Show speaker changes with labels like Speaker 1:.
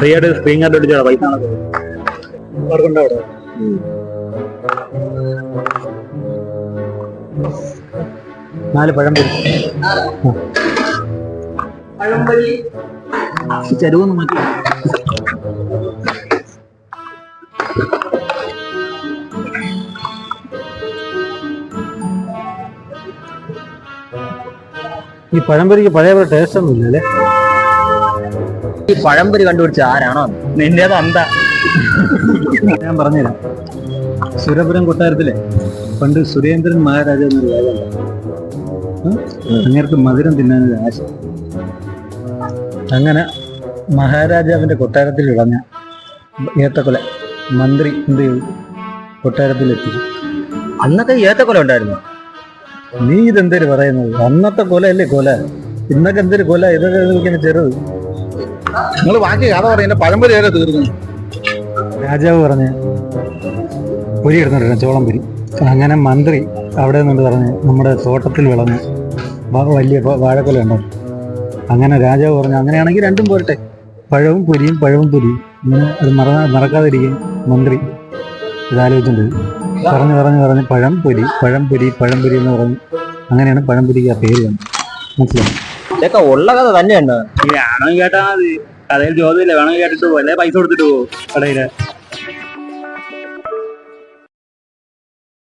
Speaker 1: Free ആയിട്ട് screen card അടിച്ചോളാം പൈസ അവിടെ? നാല് പഴം പൊരി ചരുവൊന്നും മാറ്റി. ഈ പഴംപൊരിക്ക് പഴയ പോലെ ടേസ്റ്റ് ഒന്നും ഇല്ല അല്ലേ?
Speaker 2: ഈ പഴംപൊരി കണ്ടുപിടിച്ച ആരാണോ?
Speaker 1: നിന്റേത് എന്താ ഞാൻ പറഞ്ഞുതരാം. സുരപുരം കൊട്ടാരത്തിലെ പണ്ട് സുരേന്ദ്രൻ മഹാരാജ എന്നൊരു രാജാവ് അങ്ങേർക്ക് മധുരം തിന്നാനൊരു ആശ. അങ്ങനെ മഹാരാജാവിന്റെ കൊട്ടാരത്തിൽ ഇളഞ്ഞ ഏത്തക്കൊല മന്ത്രി എന്ത് ചെയ്തു? കൊട്ടാരത്തിൽ എത്തിച്ചു
Speaker 2: അന്നത്തെ ഏത്തക്കൊല ഉണ്ടായിരുന്നു.
Speaker 1: നീ ഇതെന്തേലും പറയുന്നത്? അന്നത്തെ കൊല അല്ലേ കൊല? ഇന്നൊക്കെ എന്തൊരു കൊല? ഇതൊക്കെ ചെറുത്.
Speaker 3: നിങ്ങൾ ബാക്കി കഥ പറയുന്ന പഴംപൊരി വരെ തീർന്നു.
Speaker 1: രാജാവ് പറഞ്ഞ് പൊരി എടുത്തിട്ടുണ്ട് ചോളം പൊരി. അങ്ങനെ മന്ത്രി അവിടെ നിന്നുകൊണ്ട് പറഞ്ഞ് നമ്മുടെ തോട്ടത്തിൽ വിളഞ്ഞ് വലിയ വാഴക്കൊല ഉണ്ടോ അങ്ങനെ രാജാവ് പറഞ്ഞു അങ്ങനെയാണെങ്കിൽ രണ്ടും പോരട്ടെ. പഴവും പൊരിയും പഴവും പൊരിയും. ഇങ്ങനെ അത് മറ മറക്കാതിരിക്കാൻ മന്ത്രി ഇതാലോചിച്ചിട്ടുണ്ട് പറഞ്ഞു പറഞ്ഞു പറഞ്ഞ് പഴം പൊരി പഴം പൊരി പഴം പൊരി എന്ന് പറഞ്ഞു അങ്ങനെയാണ് പഴം പൊരിക്ക് ആ പേര് വന്നത്. മനസ്സിലായി?
Speaker 2: ഇതൊക്കെ ഉള്ള കഥ തന്നെയാണ്.
Speaker 1: വേണമെങ്കിൽ കേട്ടാ മതി. കഥയിൽ ചോദ്യമില്ല വേണമെങ്കിൽ കേട്ടിട്ട് പോലെ പൈസ കൊടുത്തിട്ട് പോകും കടയിൽ.